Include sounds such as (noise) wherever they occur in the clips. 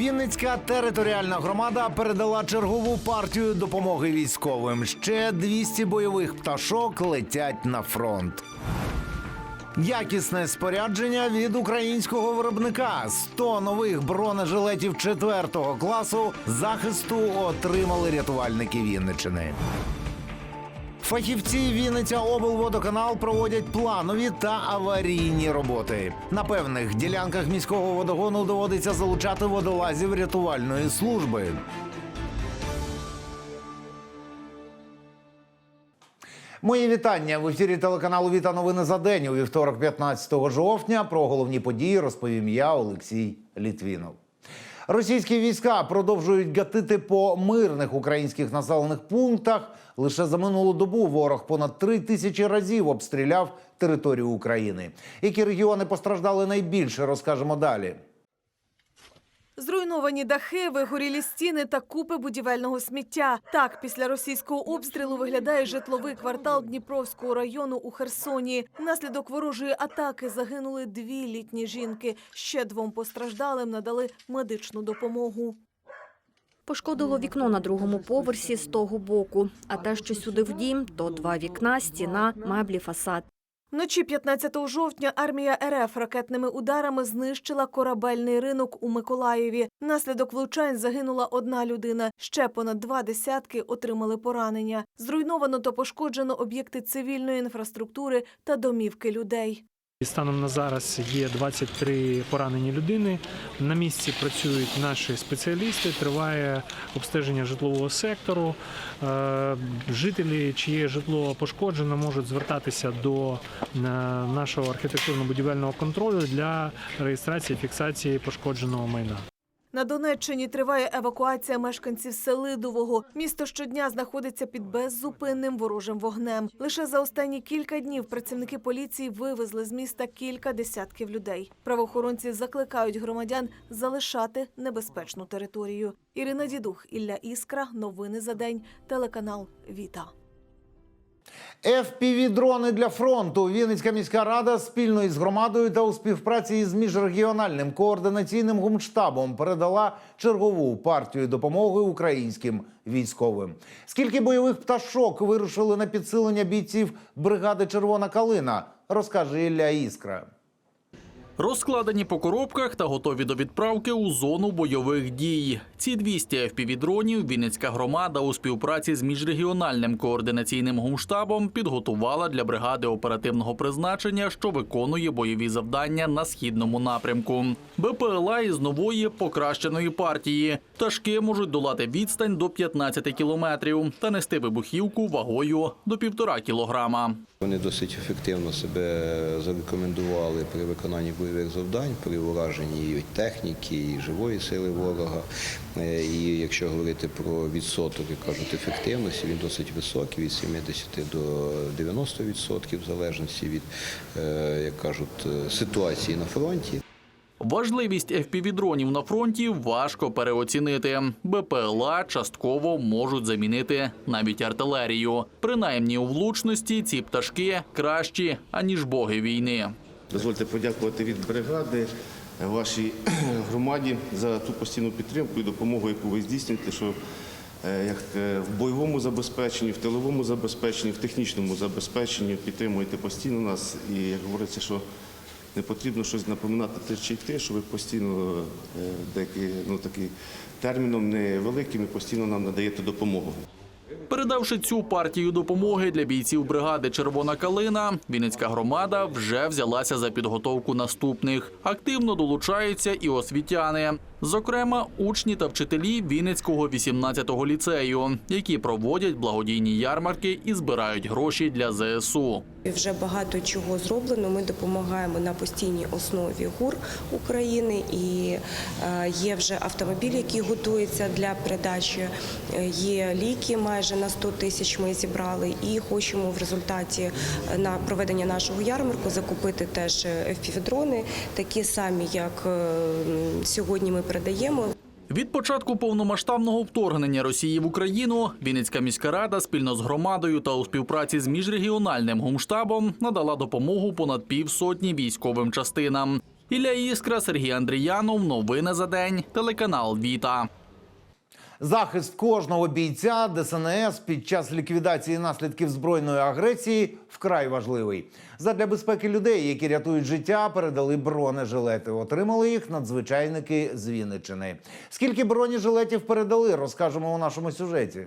Вінницька територіальна громада передала чергову партію допомоги військовим. Ще 200 бойових пташок летять на фронт. Якісне спорядження від українського виробника. 100 нових бронежилетів 4 класу захисту отримали рятувальники Вінничини. Фахівці Вінниця облводоканал проводять планові та аварійні роботи. На певних ділянках міського водогону доводиться залучати водолазів рятувальної служби. Мої вітання в ефірі телеканалу Віта новини за день у вівторок, 15 жовтня. Про головні події розповім я, Олексій Літвінов. Російські війська продовжують гатити по мирних українських населених пунктах. Лише за минулу добу ворог понад три тисячі разів обстріляв територію України. Які регіони постраждали найбільше, розкажемо далі. Зруйновані дахи, вигорілі стіни та купи будівельного сміття. Так, після російського обстрілу виглядає житловий квартал Дніпровського району у Херсоні. Внаслідок ворожої атаки загинули дві літні жінки. Ще двом постраждалим надали медичну допомогу. Пошкодило вікно на другому поверсі з того боку. А те, що сюди в дім, то два вікна, стіна, меблі, фасад. Вночі 15 жовтня армія РФ ракетними ударами знищила корабельний ринок у Миколаєві. Внаслідок влучань загинула одна людина. Ще понад два десятки отримали поранення. Зруйновано та пошкоджено об'єкти цивільної інфраструктури та домівки людей. Станом на зараз є 23 поранені людини. На місці працюють наші спеціалісти. Триває обстеження житлового сектору. Е, Жителі, чиє житло пошкоджено, можуть звертатися до е, нашого архітектурно-будівельного контролю для реєстрації фіксації пошкодженого майна. На Донеччині триває евакуація мешканців Селидового. Місто щодня знаходиться під беззупинним ворожим вогнем. Лише за останні кілька днів працівники поліції вивезли з міста кілька десятків людей. Правоохоронці закликають громадян залишати небезпечну територію. Ірина Дідух, Ілля Іскра. Новини за день. Телеканал Віта. FPV-дрони для фронту. Вінницька міська рада спільно із громадою та у співпраці із міжрегіональним координаційним гумштабом передала чергову партію допомоги українським військовим. Скільки бойових пташок вирушили на підсилення бійців бригади Червона калина, розкаже Ілля Іскра. Розкладені по коробках та готові до відправки у зону бойових дій. Ці 200 FPV-дронів Вінницька громада у співпраці з міжрегіональним координаційним гумштабом підготувала для бригади оперативного призначення, що виконує бойові завдання на східному напрямку. БПЛА із нової покращеної партії. Пташки можуть долати відстань до 15 кілометрів та нести вибухівку вагою до півтора кілограма. Вони досить ефективно себе зарекомендували при виконанні бойових завдань, при ураженні і техніки, і живої сили ворога. Е, І якщо говорити про відсоток, як кажуть, ефективності, він досить високий, від 70 до 90% в залежності від, е, як кажуть, е, ситуації на фронті. Важливість FPV-дронів на фронті важко переоцінити. БПЛА частково можуть замінити навіть артилерію. Принаймні у влучності ці пташки кращі аніж боги війни. Дозвольте подякувати від бригади е, вашій (clears throat) громаді за ту постійну підтримку і допомогу, яку ви здійснюєте, що е, як е, в бойовому забезпеченні, в тиловому забезпеченні, в технічному забезпеченні підтримуєте постійно нас. І як говориться, що не потрібно щось напоминати те чи йти, що ви постійно деякі, ну, такий терміном невеликим і постійно нам надаєте допомогу. Передавши цю партію допомоги для бійців бригади Червона калина, Вінницька громада вже взялася за підготовку наступних. Активно долучаються і освітяни, зокрема, учні та вчителі Вінницького 18-го ліцею, які проводять благодійні ярмарки і збирають гроші для ЗСУ. Вже багато чого зроблено. Ми допомагаємо на постійній основі ГУР України і е, є вже автомобіль, який готується для передачі. Е, Є ліки майже на 100 тисяч. Ми зібрали і хочемо в результаті е, на проведення нашого ярмарку закупити теж FPV-дрони, такі самі, як сьогодні ми передаємо. Від початку повномасштабного вторгнення Росії в Україну Вінницька міська рада спільно з громадою та у співпраці з міжрегіональним гумштабом надала допомогу понад півсотні військовим частинам. Ілля Іскра, Сергій Андріянов. Новини за день. Телеканал Віта. Захист кожного бійця ДСНС під час ліквідації наслідків збройної агресії вкрай важливий. Задля безпеки людей, які рятують життя, передали бронежилети. Отримали їх надзвичайники з Вінниччини. Скільки бронежилетів передали, розкажемо у нашому сюжеті.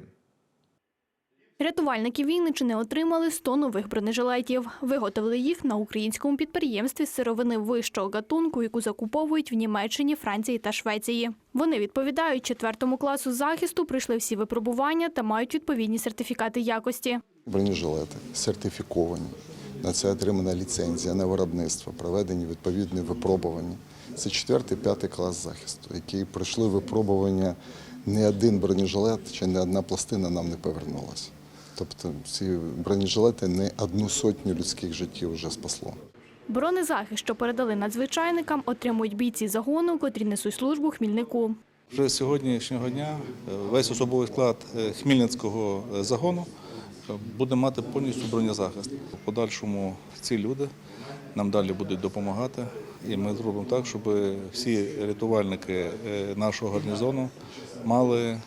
Рятувальники Вінничини отримали 100 нових бронежилетів. Виготовили їх на українському підприємстві з сировини вищого гатунку, яку закуповують в Німеччині, Франції та Швеції. Вони відповідають четвертому класу захисту, пройшли всі випробування та мають відповідні сертифікати якості. Бронежилети сертифіковані. На це отримана ліцензія на виробництво, проведені відповідні випробування. Це четвертий, п'ятий клас захисту, які пройшли випробування. Не один бронежилет чи не одна пластина нам не повернулася. Тобто ці бронежилети не одну сотню людських життів вже спасло. Бронезахист, що передали надзвичайникам, отримують бійці загону, котрі несуть службу Хмільнику. Вже з сьогоднішнього дня е, весь особовий склад е, Хмільницького е, загону буде мати повністю бронезахист. В подальшому ці люди нам далі будуть допомагати, і ми зробимо так, щоб всі рятувальники нашого гарнізону мали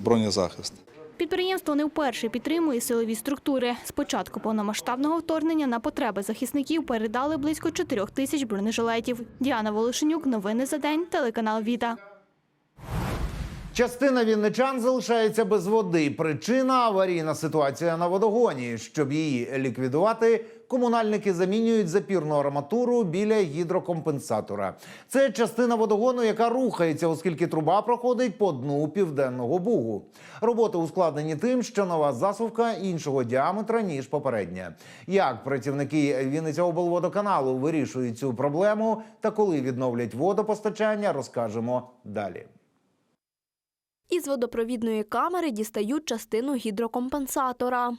бронезахист. Підприємство не вперше підтримує силові структури. З початку повномасштабного вторгнення на потреби захисників передали близько 4 тисяч бронежилетів. Діана Волошенюк, новини за день, телеканал Віта. Частина вінничан залишається без води. Причина аварійна ситуація на водогоні. Щоб її ліквідувати, комунальники замінюють запірну арматуру біля гідрокомпенсатора. Це частина водогону, яка рухається, оскільки труба проходить по дну південного бугу. Роботи ускладнені тим, що нова засувка іншого діаметра ніж попередня. Як працівники Вінниця облводоканалу вирішують цю проблему та коли відновлять водопостачання, розкажемо далі. Із водопровідної камери дістають частину гідрокомпенсатора.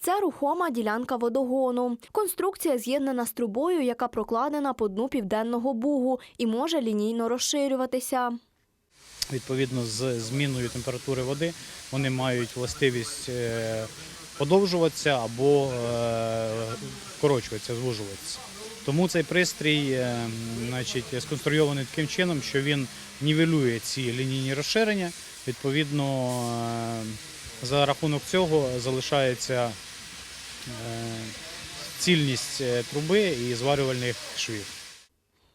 Це рухома ділянка водогону. Конструкція з'єднана з трубою, яка прокладена по дну південного бугу і може лінійно розширюватися. Відповідно з зміною температури води вони мають властивість е, подовжуватися або е, вкорочуватися, звужуватися. Тому цей пристрій е, значить, сконструйований таким чином, що він нівелює ці лінійні розширення. Відповідно, е, за рахунок цього залишається е, цільність труби і зварювальних швів.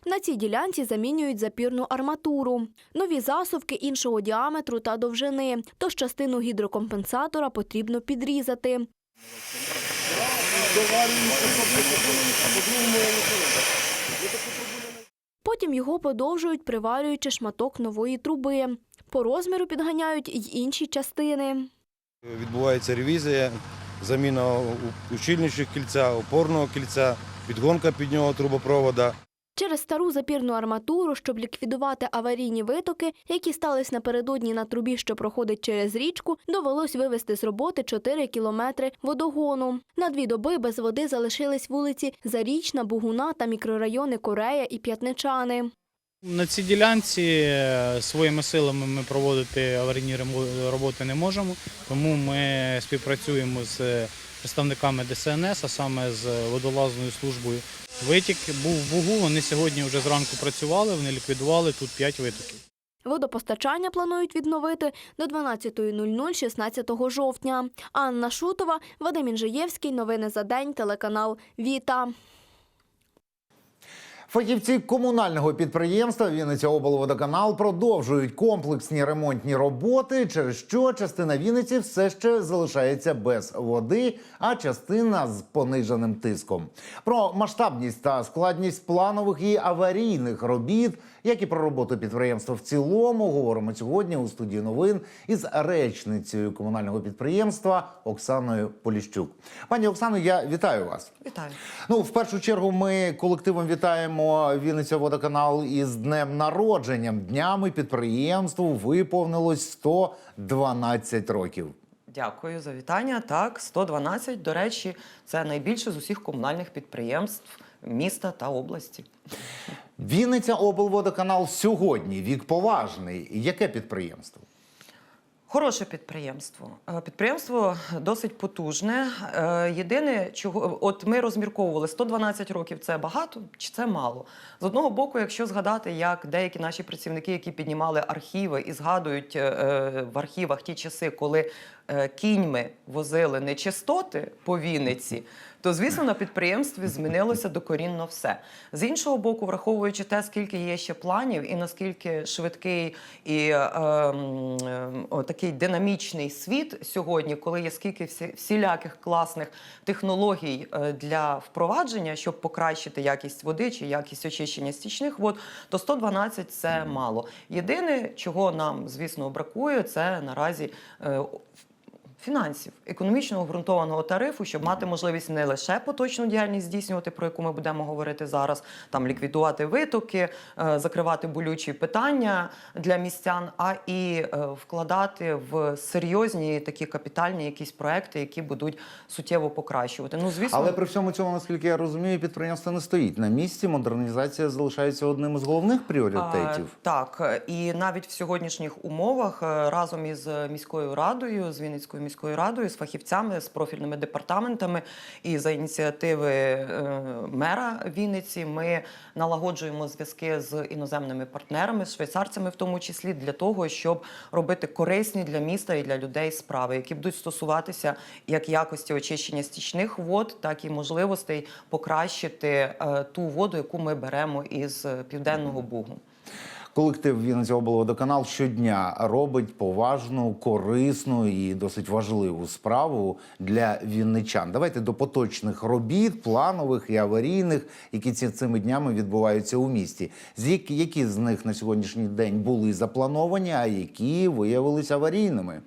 На цій ділянці замінюють запірну арматуру. Нові засувки іншого діаметру та довжини, тож частину гідрокомпенсатора потрібно підрізати. Потім його подовжують, приварюючи шматок нової труби. По розміру підганяють й інші частини. Відбувається ревізія, заміна у- кільця, опорного кільця, підгонка під нього трубопровода. Через стару запірну арматуру, щоб ліквідувати аварійні витоки, які стались напередодні на трубі, що проходить через річку, довелось вивести з роботи 4 кілометри водогону. На дві доби без води залишились вулиці Зарічна, Бугуна та мікрорайони Корея і П'ятничани. На цій ділянці е, своїми силами ми проводити аварійні роботи не можемо, тому ми співпрацюємо з представниками ДСНС, а саме з водолазною службою. Витік був в Бугу, вони сьогодні вже зранку працювали, вони ліквідували тут 5 витоків. Водопостачання планують відновити до 12.00 16 жовтня. Анна Шутова, Вадим Інжиєвський. Новини за день. Телеканал Віта. Фахівці комунального підприємства Вінниця облводоканал продовжують комплексні ремонтні роботи, через що частина Вінниці все ще залишається без води, а частина з пониженим тиском. Про масштабність та складність планових і аварійних робіт, як і про роботу підприємства в цілому, говоримо сьогодні у студії новин із речницею комунального підприємства Оксаною Поліщук. Пані Оксано, я вітаю вас. Вітаю. Ну, в першу чергу, ми колективом вітаємо Вінниця водоканал із днем народженням. Днями підприємству виповнилось 112 років. Дякую за вітання. Так, 112, до речі, це найбільше з усіх комунальних підприємств міста та області. Вінниця облводоканал сьогодні вік поважний. Яке підприємство? Хороше підприємство. Е, Підприємство досить потужне. Е, Єдине, чого от ми розмірковували 112 років це багато чи це мало. З одного боку, якщо згадати, як деякі наші працівники, які піднімали архіви і згадують е, в архівах ті часи, коли кіньми возили нечистоти по Вінниці, то звісно на підприємстві змінилося докорінно все. З іншого боку, враховуючи те, скільки є ще планів, і наскільки швидкий і е, е, о, такий динамічний світ сьогодні, коли є скільки всі, всіляких класних технологій е, для впровадження, щоб покращити якість води чи якість очищення стічних вод, то 112 – це мало. Єдине, чого нам, звісно, бракує, це наразі. е, Фінансів, економічно обґрунтованого тарифу, щоб мати можливість не лише поточну діяльність здійснювати, про яку ми будемо говорити зараз, там ліквідувати витоки, е, закривати болючі питання для містян, а і е, вкладати в серйозні такі капітальні якісь проекти, які будуть суттєво покращувати. Ну звісно, Але при всьому цьому, наскільки я розумію, підприємство не стоїть на місці. Модернізація залишається одним із головних пріоритетів. А, так, і навіть в сьогоднішніх умовах е, разом із міською радою, з Вінницькою міською радою, з фахівцями, з профільними департаментами і за ініціативи е, мера Вінниці ми налагоджуємо зв'язки з іноземними партнерами, з швейцарцями, в тому числі для того, щоб робити корисні для міста і для людей справи, які будуть стосуватися як якості очищення стічних вод, так і можливостей покращити е, ту воду, яку ми беремо із е, південного бугу. Колектив Вінниця облводоканал щодня робить поважну, корисну і досить важливу справу для вінничан. Давайте до поточних робіт, планових і аварійних, які ці цими днями відбуваються у місті. З які, які з них на сьогоднішній день були заплановані, а які виявилися аварійними?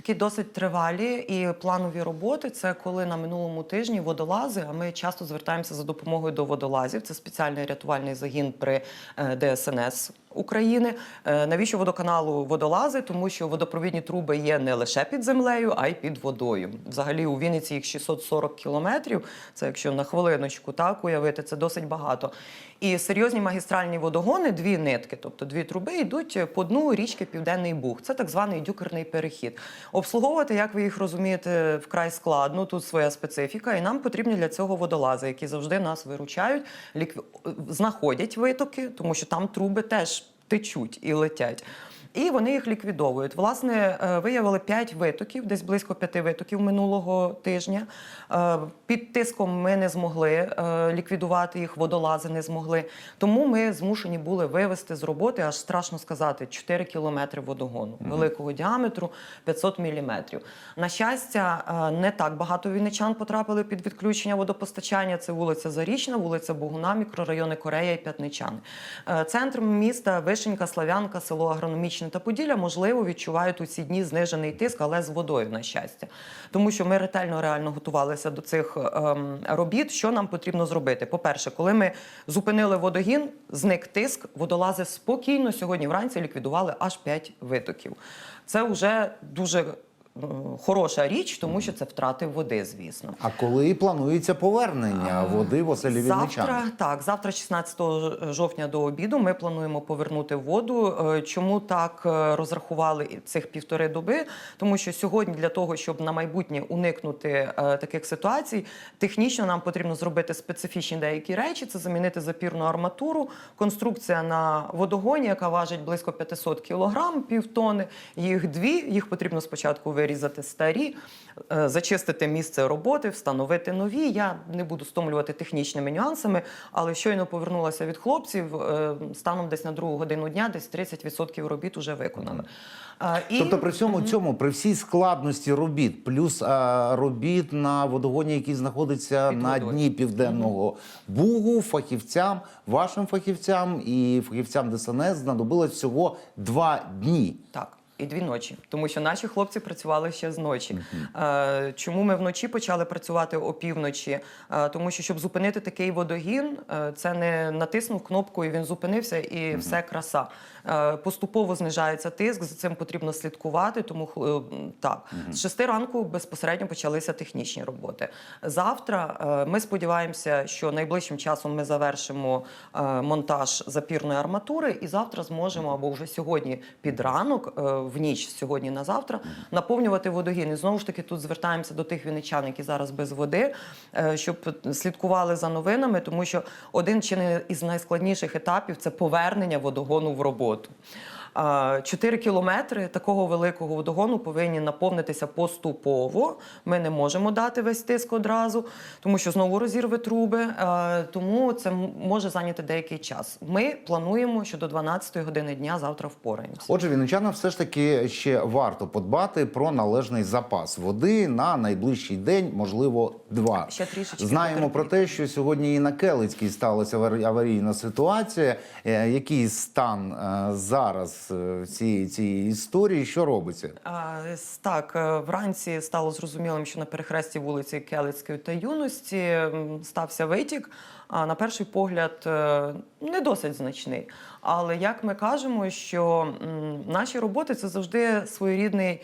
Такі досить тривалі і планові роботи. Це коли на минулому тижні водолази. А ми часто звертаємося за допомогою до водолазів. Це спеціальний рятувальний загін при е, ДСНС України. Е, Навіщо водоканалу водолази? Тому що водопровідні труби є не лише під землею, а й під водою. Взагалі у Вінниці їх 640 кілометрів. Це якщо на хвилиночку так уявити, це досить багато. І серйозні магістральні водогони, дві нитки, тобто дві труби, йдуть по дну річки Південний Буг. Це так званий дюкерний перехід. Обслуговувати, як ви їх розумієте, вкрай складно. Тут своя специфіка, і нам потрібні для цього водолази, які завжди нас виручають, лікві... знаходять витоки, тому що там труби теж течуть і летять. І вони їх ліквідовують. Власне, е, виявили 5 витоків, десь близько 5 витоків минулого тижня. Е, Під тиском ми не змогли е, ліквідувати їх, водолази не змогли. Тому ми змушені були вивести з роботи, аж страшно сказати, 4 кілометри водогону великого діаметру 500 міліметрів. На щастя, не так багато вінничан потрапили під відключення водопостачання. Це вулиця Зарічна, вулиця Богуна, мікрорайони Корея і П'ятничани. Центр міста Вишенька, Славянка, село Агрономічне та Поділля, можливо, відчувають у ці дні знижений тиск, але з водою, на щастя. Тому що ми ретельно реально готувалися до цих ем, робіт. Що нам потрібно зробити? По-перше, коли ми зупинили водогін, зник тиск, водолази спокійно сьогодні вранці ліквідували аж 5 витоків. Це вже дуже хороша річ, тому що це втрати води, звісно. А коли планується повернення води в оселі Завтра так, завтра, 16 жовтня до обіду, ми плануємо повернути воду. Е, Чому так е, розрахували цих півтори доби? Тому що сьогодні для того, щоб на майбутнє уникнути е, таких ситуацій, технічно нам потрібно зробити специфічні деякі речі. Це замінити запірну арматуру, конструкція на водогоні, яка важить близько 500 кілограм, півтони. Їх дві. Їх потрібно спочатку вирізати старі, е, зачистити місце роботи, встановити нові. Я не буду стомлювати технічними нюансами, але щойно повернулася від хлопців. е, Станом десь на другу годину дня, десь 30% робіт вже виконали. Е, І... Тобто при всьому цьому, при всій складності робіт, плюс робіт на водогоні, який знаходиться Під на водою. дні південного бугу, фахівцям, вашим фахівцям і фахівцям ДСНС знадобилось всього два дні. Так. І дві ночі, тому що наші хлопці працювали ще з ночі. Е, чому ми вночі почали працювати опівночі? Е, тому що щоб зупинити такий водогін, е, це не натиснув кнопку, і він зупинився, і все краса. Е, поступово знижається тиск, за цим потрібно слідкувати. Тому е, так з шести ранку безпосередньо почалися технічні роботи. Завтра е, ми сподіваємося, що найближчим часом ми завершимо е, монтаж запірної арматури, і завтра зможемо або вже сьогодні під ранок е, в ніч сьогодні на завтра наповнювати водогін. І знову ж таки тут звертаємося до тих віничан, які зараз без води, е, щоб слідкували за новинами, тому що один чи не із найскладніших етапів це повернення водогону в роботу. А, Чотири кілометри такого великого водогону повинні наповнитися поступово. Ми не можемо дати весь тиск одразу, тому що знову розірве труби. Тому це може зайняти деякий час. Ми плануємо, що до 12 години дня завтра впораємося. Отже, вінничанам все ж таки ще варто подбати про належний запас води на найближчий день, можливо, два. Ще трішечки Знаємо про те, що сьогодні і на Келицькій сталася аварі- аварійна ситуація. Е, Який стан е, е, цієї цієї історії? Що робиться? А, Так, е, вранці стало зрозумілим, що на перехресті вулиці Келицької та юності стався витік. А на перший погляд е, не досить значний. Але як ми кажемо, що наші роботи це завжди своєрідний.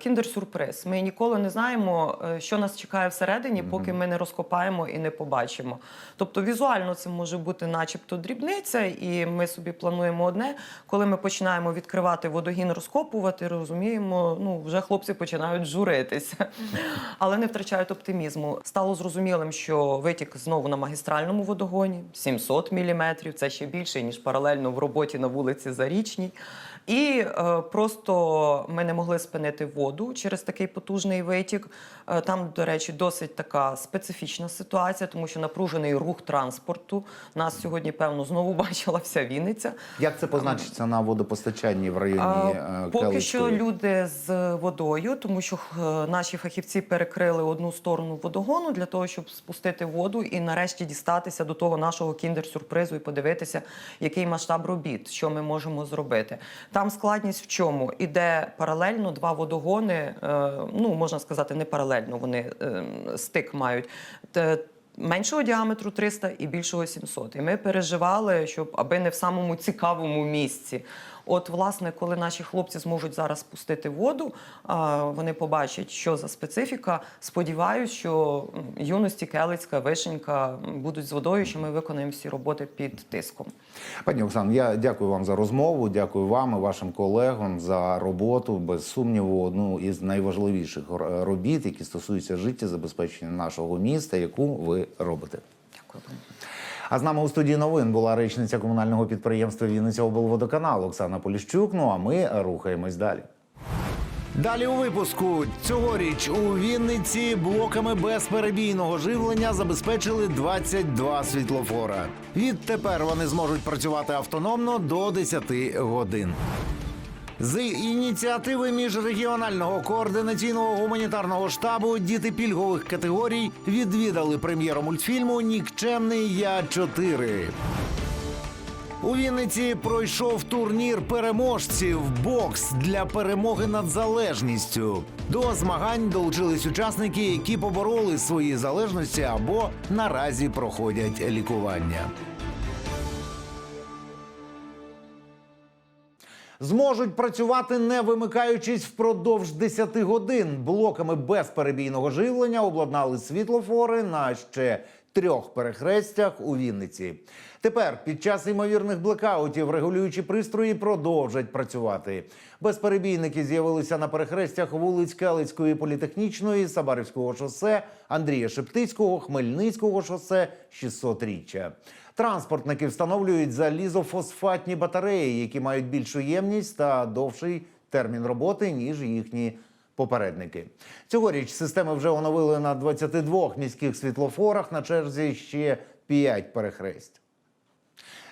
Кіндер-сюрприз. Ми ніколи не знаємо, е, що нас чекає всередині, поки ми не розкопаємо і не побачимо. Тобто візуально це може бути начебто дрібниця, і ми собі плануємо одне. Коли ми починаємо відкривати водогін, розкопувати, розуміємо, ну вже хлопці починають журитися, але не втрачають оптимізму. Стало зрозумілим, що витік знову на магістральному водогоні 700 міліметрів. Це ще більше ніж паралельно в роботі на вулиці Зарічній. І е, просто ми не могли спинити воду через такий потужний витік. Е, там, до речі, досить така специфічна ситуація, тому що напружений рух транспорту. Нас сьогодні, певно, знову (laughs) бачила вся Вінниця. Як це позначиться на водопостачанні в районі е, Поки що люди з водою, тому що е, наші фахівці перекрили одну сторону водогону для того, щоб спустити воду і нарешті дістатися до того нашого кіндер-сюрпризу і подивитися, який масштаб робіт, що ми можемо зробити. Там складність в чому? Іде паралельно два водогони, е, ну можна сказати, не паралельно, вони е, стик мають. Меншого діаметру 300 і більшого 700. І ми переживали, щоб аби не в самому цікавому місці. От, власне, коли наші хлопці зможуть зараз спустити воду, вони побачать, що за специфіка. Сподіваюсь, що юності Келицька, Вишенька будуть з водою, що ми виконаємо всі роботи під тиском. Пані Оксано, я дякую вам за розмову. Дякую вам і вашим колегам за роботу. Без сумніву, одну із найважливіших робіт, які стосуються життєзабезпечення нашого міста, яку ви робите. Дякую. А з нами у студії новин була речниця комунального підприємства Вінниця облводоканал Оксана Поліщук. Ну а ми рухаємось далі. Далі у випуску цьогоріч у Вінниці блоками безперебійного живлення забезпечили 22 світлофора. Відтепер вони зможуть працювати автономно до 10 годин. З ініціативи міжрегіонального координаційного гуманітарного штабу діти пільгових категорій відвідали прем'єру мультфільму Нікчемний я 4 у Вінниці пройшов турнір переможців бокс для перемоги над залежністю. До змагань долучились учасники, які побороли свої залежності або наразі проходять лікування. Зможуть працювати не вимикаючись впродовж 10 годин. Блоками безперебійного живлення обладнали світлофори на ще трьох перехрестях у Вінниці. Тепер під час ймовірних блекаутів регулюючі пристрої продовжать працювати. Безперебійники з'явилися на перехрестях вулиць Келицької політехнічної, Сабарівського шосе, Андрія Шептицького, Хмельницького шосе, 600-річчя. Транспортники встановлюють залізофосфатні батареї, які мають більшу ємність та довший термін роботи, ніж їхні попередники. Цьогоріч системи вже оновили на 22 міських світлофорах на черзі ще 5 перехресть.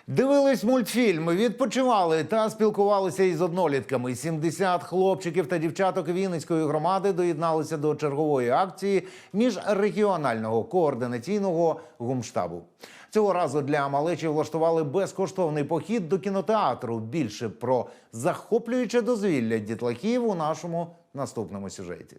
Дивились мультфільм, відпочивали та спілкувалися із однолітками. 70 хлопчиків та дівчаток Вінницької громади доєдналися до чергової акції міжрегіонального координаційного гумштабу. Цього разу для малечі влаштували безкоштовний похід до кінотеатру. Більше про захоплююче дозвілля дітлахів у нашому наступному сюжеті.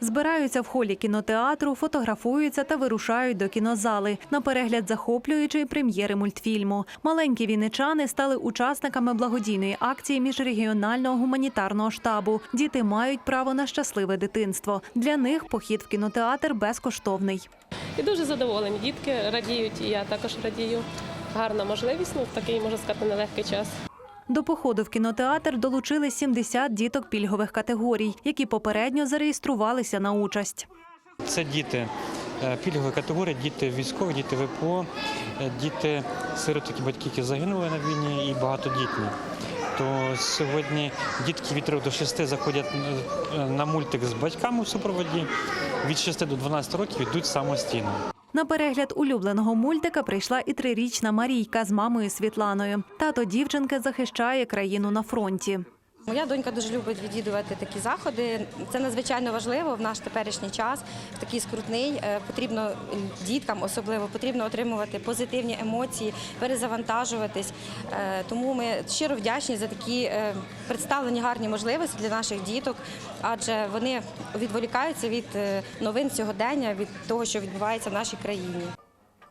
Збираються в холі кінотеатру, фотографуються та вирушають до кінозали на перегляд захоплюючої прем'єри мультфільму. Маленькі вінничани стали учасниками благодійної акції міжрегіонального гуманітарного штабу. Діти мають право на щасливе дитинство. Для них похід в кінотеатр безкоштовний. І дуже задоволені. Дітки радіють, і я також радію. Гарна можливість, ну в такий можна сказати, нелегкий час. До походу в кінотеатр долучили 70 діток пільгових категорій, які попередньо зареєструвалися на участь. Це діти е, пільгової категорії, діти військові, діти ВПО, е, діти сироти, які батьки, які загинули на війні, і багатодітні. То сьогодні дітки від 3 до 6 заходять е, на мультик з батьками в супроводі, від 6 до 12 років йдуть самостійно. На перегляд улюбленого мультика прийшла і трирічна Марійка з мамою Світланою. Тато дівчинки захищає країну на фронті. Моя донька дуже любить відвідувати такі заходи. Це надзвичайно важливо в наш теперішній час, в такий скрутний. Е, Потрібно діткам особливо потрібно отримувати позитивні емоції, перезавантажуватись. Е, Тому ми щиро вдячні за такі е, представлені гарні можливості для наших діток, адже вони відволікаються від новин сьогодення, від того, що відбувається в нашій країні.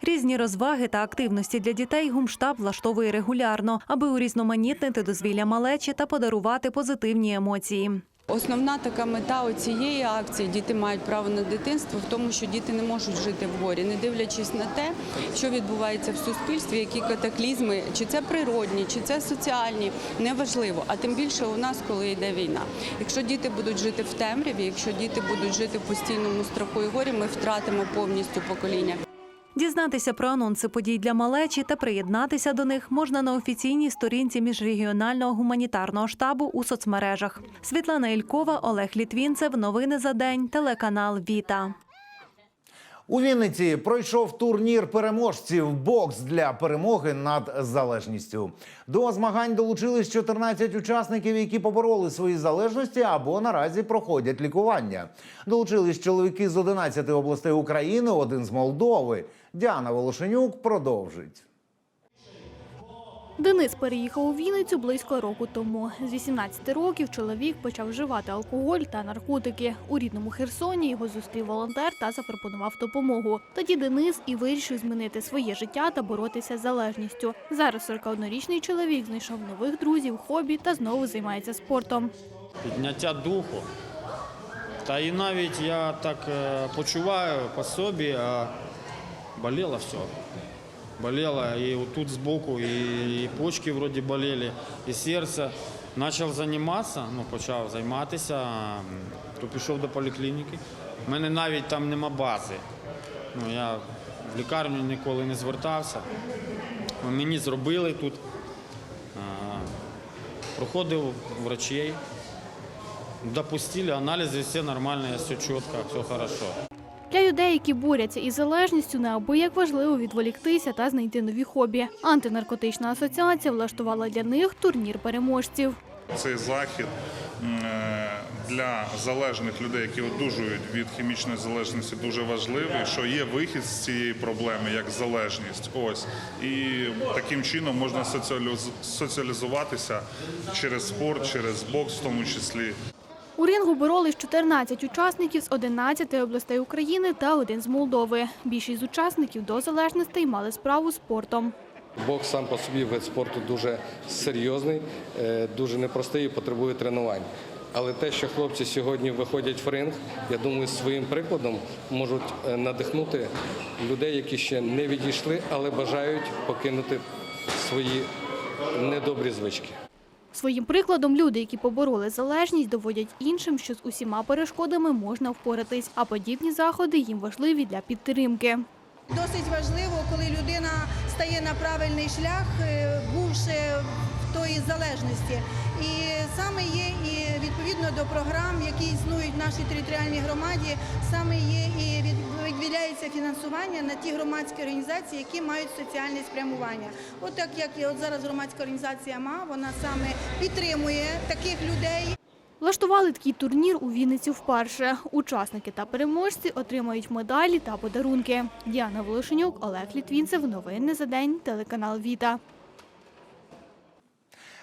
Різні розваги та активності для дітей гумштаб влаштовує регулярно, аби урізноманітнити дозвілля малечі та подарувати позитивні емоції. Основна така мета цієї акції діти мають право на дитинство в тому, що діти не можуть жити в горі, не дивлячись на те, що відбувається в суспільстві, які катаклізми, чи це природні, чи це соціальні, неважливо. А тим більше у нас, коли йде війна. Якщо діти будуть жити в темряві, якщо діти будуть жити в постійному страху і горі, ми втратимо повністю покоління. Дізнатися про анонси подій для малечі та приєднатися до них можна на офіційній сторінці міжрегіонального гуманітарного штабу у соцмережах. Світлана Ількова, Олег Літвінцев. Новини за день. Телеканал Віта. У Вінниці пройшов турнір переможців бокс для перемоги над залежністю. До змагань долучились 14 учасників, які побороли свої залежності або наразі проходять лікування. Долучились чоловіки з 11 областей України, один з Молдови. Діана Волошенюк продовжить. Денис переїхав у Вінницю близько року тому. З 18 років чоловік почав вживати алкоголь та наркотики. У рідному Херсоні його зустрів волонтер та запропонував допомогу. Тоді Денис і вирішив змінити своє життя та боротися з залежністю. Зараз 41-річний чоловік знайшов нових друзів, хобі та знову займається спортом. підняття духу. Та і навіть я так е, почуваю по собі, а боліло все. Болело і тут збоку, і, і почки вроді боліли, і серце. Почав займатися, ну, почав займатися, то пішов до поліклініки. У мене навіть там нема бази. Ну, я в лікарню ніколи не звертався. Мені зробили тут. А, проходив врачей, допустили анализы, все нормально, все четко, все хорошо. Для людей, які борються із залежністю, неабияк важливо відволіктися та знайти нові хобі. Антинаркотична асоціація влаштувала для них турнір переможців. Цей захід е, для залежних людей, які одужують від хімічної залежності, дуже важливий, що є вихід з цієї проблеми як залежність. Ось і таким чином можна соціалізуватися через спорт, через бокс, в тому числі. У рингу боролись 14 учасників з 11 областей України та один з Молдови. Більшість з учасників до залежностей мали справу з спортом. Бокс сам по собі вид спорту дуже серйозний, е, дуже непростий і потребує тренувань. Але те, що хлопці сьогодні виходять в ринг, я думаю, своїм прикладом можуть е, надихнути людей, які ще не відійшли, але бажають покинути свої недобрі звички. Своїм прикладом люди, які побороли залежність, доводять іншим, що з усіма перешкодами можна впоратись, а подібні заходи їм важливі для підтримки. Досить важливо, коли людина стає на правильний шлях, е, бувши в тої залежності. І саме є до програм, які існують в нашій територіальній громаді, саме є і від- виділяється фінансування на ті громадські організації, які мають соціальне спрямування. От так як от зараз громадська організація МА, вона саме підтримує таких людей. Влаштували такий турнір у Вінниці вперше. Учасники та переможці отримають медалі та подарунки. Діана Волошенюк, Олег Літвінцев. Новини за день. Телеканал Віта.